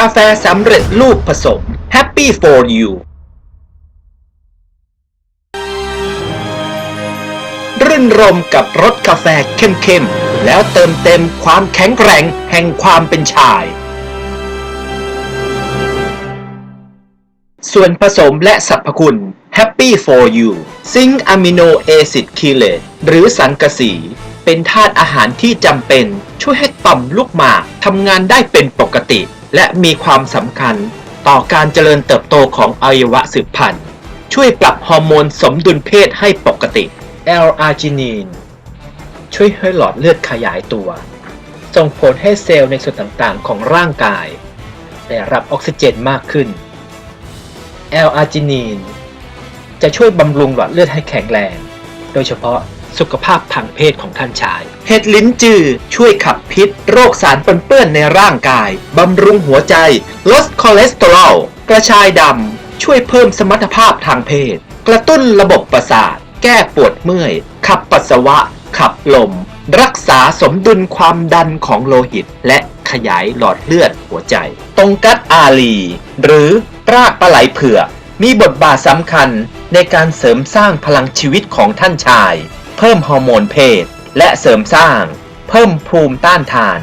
กาแฟสำเร็จรูปผสม Happy for you รื่นรมกับรสกาแฟเข้มๆ แล้วเติมเต็มความแข็งแกร่งแห่งความเป็นชาย ส่วนผสมและสรรพคุณ Happy for you ซิงค์อะมิโนแอซิดคีเลตหรือสังกะสี เป็นธาตุอาหารที่จำเป็นช่วยให้ต่อมลูกหมากทำงานได้เป็นปกติ และมีความสำคัญต่อการเจริญเติบโตของอวัยวะสืบพันธุ์ ช่วยปรับฮอร์โมนสมดุลเพศให้ปกติ L อาร์จินีนช่วยให้หลอดเลือดขยายตัว ส่งผลให้เซลล์ในส่วนต่างๆ ของร่างกาย ได้รับออกซิเจนมากขึ้นแอลอาร์จินีนจะช่วยบำรุงหลอดเลือดให้แข็งแรง โดยเฉพาะสุขภาพทางเพศของท่านชาย เห็ดลิ้นจือ ช่วยขับพิษ โรคสารปนเปื้อนในร่างกาย บำรุงหัวใจ ลดคอเลสเตอรอล กระชายดำ ช่วยเพิ่มสมรรถภาพทางเพศ กระตุ้นระบบประสาท แก้ปวดเมื่อย ขับปัสสาวะ ขับลม รักษาสมดุลความดันของโลหิต และขยายหลอดเลือดหัวใจ ตรงกัดอาลี หรือรากปลาไหลเผือก มีบทบาทสำคัญในการเสริมสร้างพลังชีวิตของท่านชาย เพิ่มฮอร์โมนเพศ และเสริมสร้าง เพิ่มภูมิต้านทาน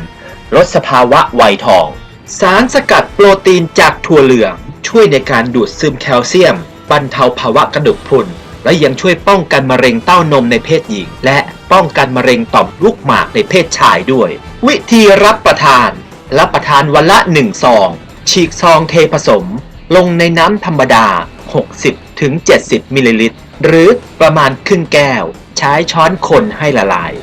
ลดสภาวะวัยทอง สารสกัดโปรตีนจากถั่วเหลือง ช่วยในการดูดซึมแคลเซียม บรรเทาภาวะกระดูกพรุน และยังช่วยป้องกันมะเร็งเต้านมในเพศหญิง และป้องกันมะเร็งต่อมลูกหมากในเพศชายด้วย วิธีรับประทาน รับประทานวันละ1ซองฉีกซองเทผสม ลงในน้ำธรรมดา 60-70 มิลลิลิตร หรือประมาณครึ่งแก้ว ใช้ช้อนคนให้ละลาย